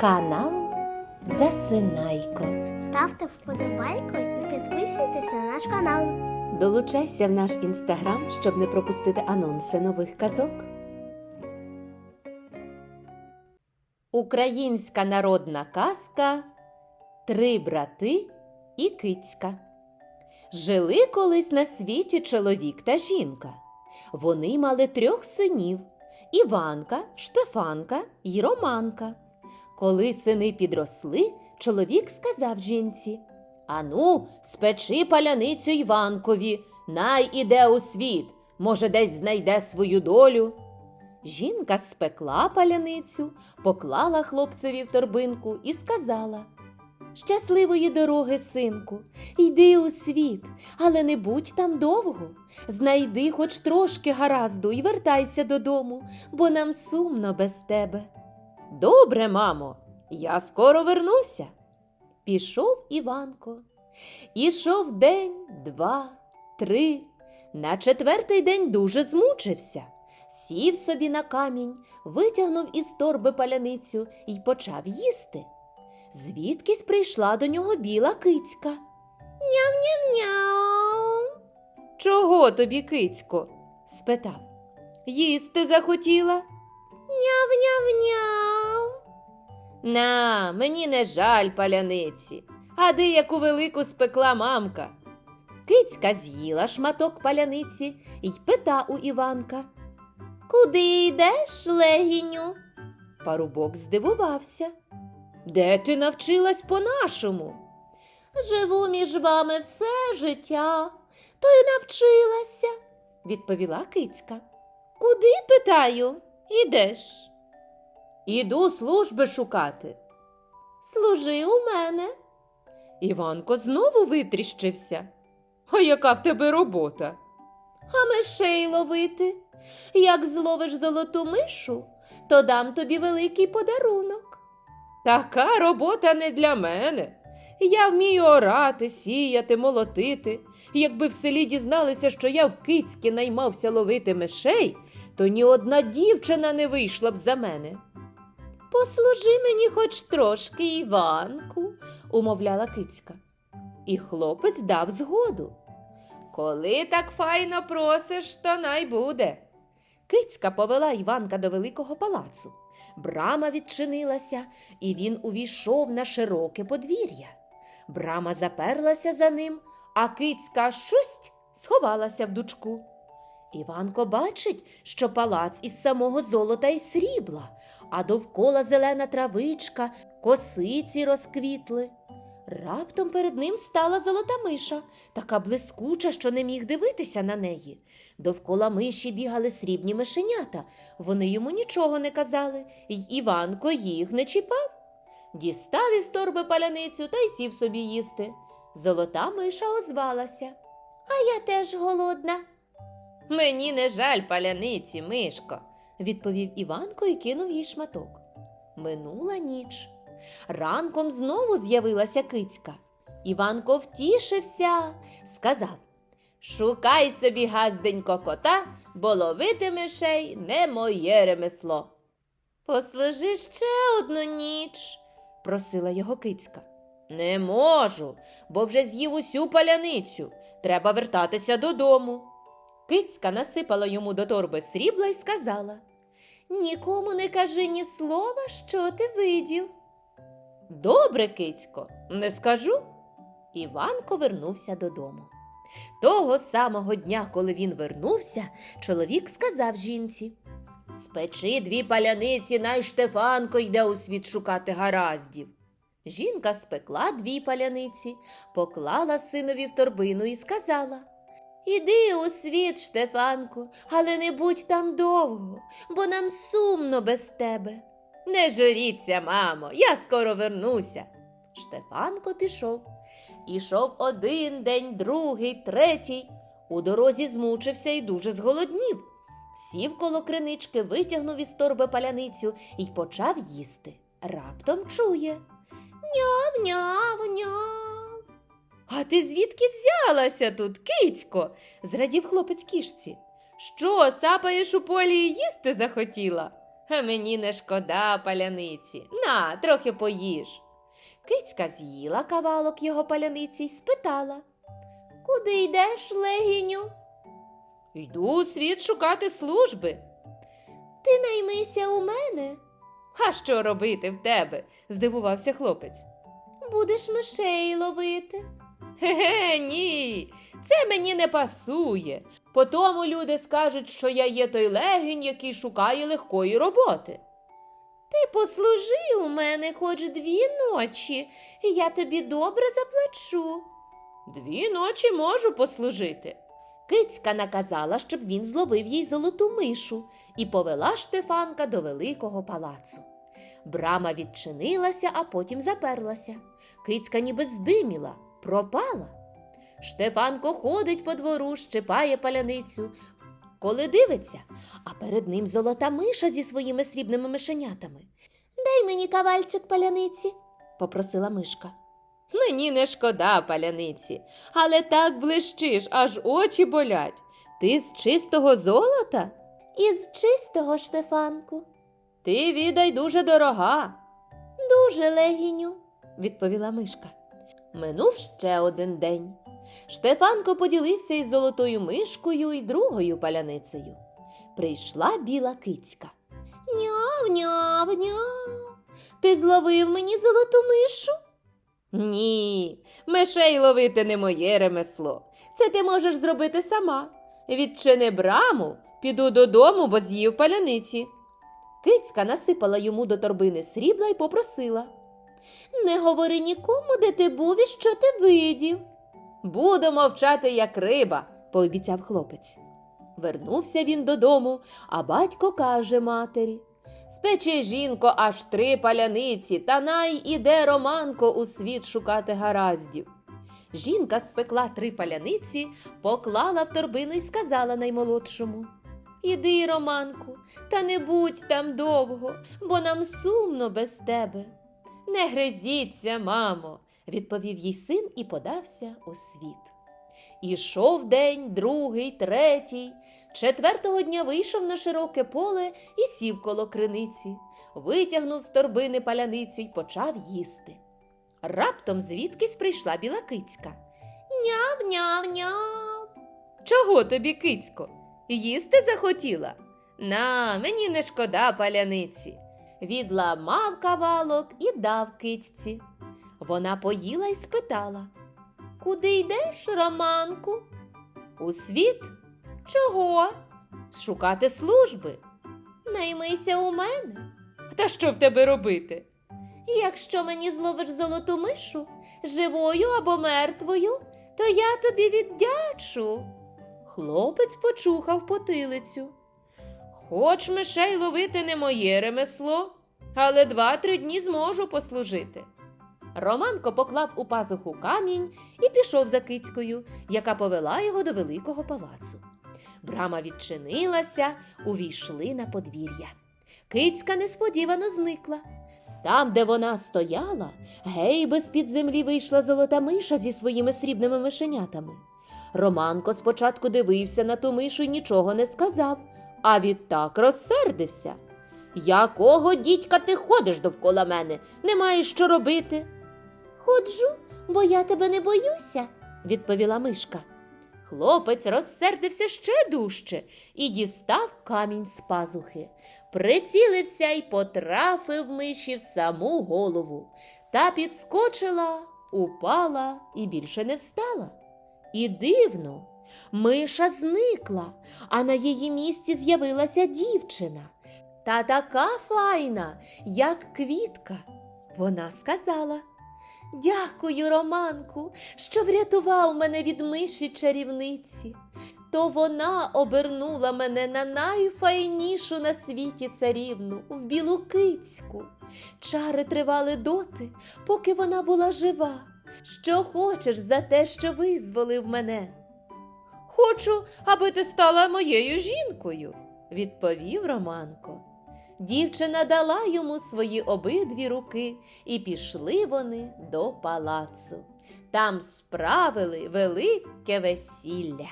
Канал Засинайко. Ставте вподобайку і підписуйтесь на наш канал. Долучайся в наш інстаграм, щоб не пропустити анонси нових казок. Українська народна казка Три брати і кицька. Жили колись на світі чоловік та жінка. Вони мали трьох синів Іванка, Штефанка й Романка. Коли сини підросли, чоловік сказав жінці Ану, спечи паляницю Іванкові, най іде у світ, може, десь знайде свою долю. Жінка спекла паляницю, поклала хлопцеві в торбинку і сказала Щасливої дороги, синку, йди у світ, але не будь там довго. Знайди хоч трошки гаразду і вертайся додому, бо нам сумно без тебе. Добре, мамо, я скоро вернуся. Пішов Іванко. Ішов день, два, три. На четвертий день дуже змучився. Сів собі на камінь, витягнув із торби паляницю і почав їсти. Звідкись прийшла до нього біла кицька. Ням-ням-ням. Чого тобі, кицько? спитав. Їсти захотіла? Няв-няв-няв. На, мені не жаль паляниці, а де яку велику спекла мамка. Кицька з'їла шматок паляниці й пита у Іванка. Куди йдеш, легіню? Парубок здивувався. Де ти навчилась по-нашому? Живу між вами все життя, то й навчилася, відповіла кицька. Куди, питаю, ідеш? Іду служби шукати. Служи у мене. Іванко знову витріщився. А яка в тебе робота? А мишей ловити. Як зловиш золоту мишу, то дам тобі великий подарунок. Така робота не для мене. Я вмію орати, сіяти, молотити. Якби в селі дізналися, що я в кицьки наймався ловити мишей, то ні одна дівчина не вийшла б за мене. Послужи мені хоч трошки, Іванку, умовляла кицька. І хлопець дав згоду. Коли так файно просиш, то най буде. Кицька повела Іванка до великого палацу. Брама відчинилася, і він увійшов на широке подвір'я. Брама заперлася за ним, а кицька щось сховалася в дучку. Іванко бачить, що палац із самого золота і срібла, а довкола зелена травичка, косиці розквітли. Раптом перед ним стала золота миша, така блискуча, що не міг дивитися на неї. Довкола миші бігали срібні мишенята. Вони йому нічого не казали, й Іванко їх не чіпав. Дістав із торби паляницю та й сів собі їсти. Золота миша озвалася. А я теж голодна. Мені не жаль паляниці, мишко, відповів Іванко і кинув їй шматок. Минула ніч. Ранком знову з'явилася кицька. Іванко втішився, сказав Шукай собі, газденько, кота, бо ловити мишей не моє ремесло. Послужи ще одну ніч, просила його кицька. Не можу, бо вже з'їв усю паляницю. Треба вертатися додому. Кицька насипала йому до торби срібла і сказала Нікому не кажи ні слова, що ти видів. Добре, кицько, не скажу. Іванко вернувся додому. Того самого дня, коли він вернувся, чоловік сказав жінці Спечи дві паляниці, най Штефанко йде у світ шукати гараздів. Жінка спекла дві паляниці, поклала синові в торбину і сказала Іди у світ, Штефанко, але не будь там довго, бо нам сумно без тебе. Не журіться, мамо, я скоро вернуся. Штефанко пішов. Ішов один день, другий, третій. У дорозі змучився і дуже зголоднів. Сів коло кринички, витягнув із торби паляницю і почав їсти. Раптом чує. Няв, няв, няв. А ти звідки взялася тут, кицько? зрадів хлопець кішці. Що, сапаєш у полі і їсти захотіла? А мені не шкода паляниці. На, трохи поїж. Кицька з'їла кавалок його паляниці й спитала. Куди йдеш, легіню? Йду світ шукати служби. Ти наймися у мене. А що робити в тебе? здивувався хлопець. Будеш мишей ловити. Ге, ні, це мені не пасує. Потому люди скажуть, що я є той легінь, який шукає легкої роботи. Ти послужи у мене хоч дві ночі, і я тобі добре заплачу. Дві ночі можу послужити. Кицька наказала, щоб він зловив їй золоту мишу і повела Штефанка до великого палацу. Брама відчинилася, а потім заперлася. Кицька ніби здиміла, пропала. Штефанко ходить по двору, щипає паляницю. Коли дивиться, а перед ним золота миша зі своїми срібними мишенятами. Дай мені кавальчик паляниці, попросила мишка. Мені не шкода паляниці, але так блищиш, аж очі болять. Ти з чистого золота? Із чистого, Штефанку. Ти відай дуже дорога. Дуже легіню, відповіла мишка. Минув ще один день. Штефанко поділився із золотою мишкою і другою паляницею. Прийшла біла кицька. Няв, няв, няв. Ти зловив мені золоту мишу? Ні, мишей ловити не моє ремесло. Це ти можеш зробити сама. Відчини браму, піду додому, бо з'їв паляниці. Кицька насипала йому до торбини срібла і попросила. Не говори нікому, де ти був і що ти видів. Буду мовчати, як риба, пообіцяв хлопець. Вернувся він додому, а батько каже матері Спечи, жінко, аж три паляниці, та най іде Романко у світ шукати гараздів. Жінка спекла три паляниці, поклала в торбину і сказала наймолодшому Іди, Романку, та не будь там довго, бо нам сумно без тебе. Не гризіться, мамо, відповів їй син і подався у світ. Ішов день, другий, третій. Четвертого дня вийшов на широке поле і сів коло криниці, витягнув з торбини паляницю й почав їсти. Раптом звідкись прийшла біла кицька. Няв, няв, няв. Чого тобі, кицько? Їсти захотіла? На, мені не шкода паляниці. Відламав кавалок і дав кицьці. Вона поїла й спитала Куди йдеш, Романку? У світ? Чого? Шукати служби. Наймися у мене. Та що в тебе робити? Якщо мені зловиш золоту мишу, живою або мертвою, то я тобі віддячу. Хлопець почухав потилицю. Хоч мишей ловити не моє ремесло, але два-три дні зможу послужити. Романко поклав у пазуху камінь і пішов за кицькою, яка повела його до великого палацу. Брама відчинилася, увійшли на подвір'я. Кицька несподівано зникла. Там, де вона стояла, гейби з-під землі вийшла золота миша зі своїми срібними мишенятами. Романко спочатку дивився на ту мишу і нічого не сказав, а відтак розсердився. Якого дідька ти ходиш довкола мене? Не маєш що робити? Ходжу, бо я тебе не боюся, відповіла мишка. Хлопець розсердився ще дужче і дістав камінь з пазухи, прицілився й потрафив миші в саму голову. Та підскочила, упала і більше не встала. І дивно, миша зникла, а на її місці з'явилася дівчина. Та така файна, як квітка. Вона сказала Дякую, Романку, що врятував мене від миші чарівниці. То вона обернула мене на найфайнішу на світі царівну в білу кицьку. Чари тривали доти, поки вона була жива. Що хочеш за те, що визволив мене? Хочу, аби ти стала моєю жінкою, відповів Романко. Дівчина дала йому свої обидві руки, і пішли вони до палацу. Там справили велике весілля.